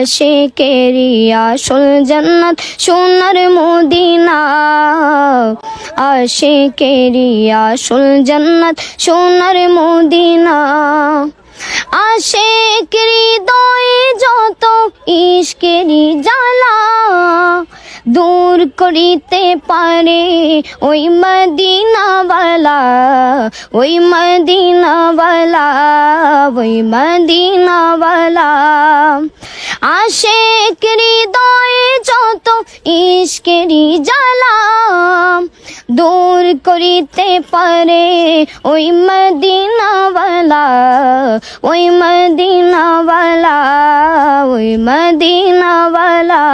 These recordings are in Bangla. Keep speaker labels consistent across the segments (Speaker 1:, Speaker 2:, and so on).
Speaker 1: আশেকেরি আসল জান্নাত, সোনার মদিনা। আশেকেরি আসল জান্নাত, সোনার মদিনা। আশেক হৃদয়ে যত ইশকেরি জ্বালা, দূর করিতে পারে ওই মদিনাওয়ালা ওই মদিনাওয়ালা ওই মদিনাওয়ালা। আশেক হৃদয়ে যত ইশকেরি জ্বালা দূর করিতে পারে ওই মদিনাওয়ালা ওই মদিনাওয়ালা ওই মদিনাওয়ালা।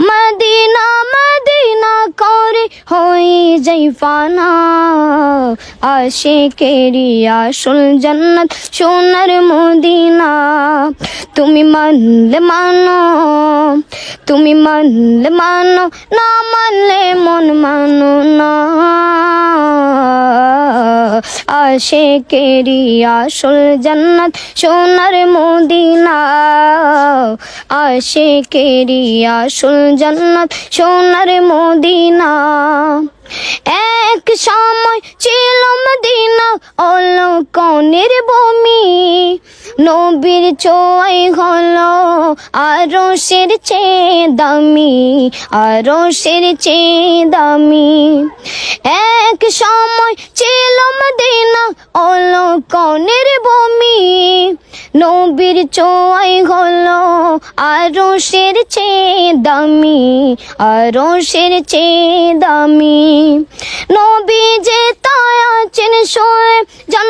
Speaker 1: মদিনা মদিনা করে হয়ে যাই ফানা আশেকেরি আসল জন্নত সোনার মদিনা। তুমি মানলে মানো, তুমি মানলে মানো, না মানলে মন মানো। আশেকেরি আসল জান্নাত, সোনার মদিনা। আশেকেরি আসল জান্নাত, সোনার মদিনা। এক সময় ছিল মদিনা অলকনের বমি নবীর চোয়াই হলো আরও সের চেয়ে দামি আরও সের চেয়ে দামি। এক সময় ছিল মদিনা অলকনের ভূমি। নবীর চোয়াই হলো আরও সের চে দামি আরও সের চে দামি। নবী যে তাই আছেন সোয়ে জান্নাতের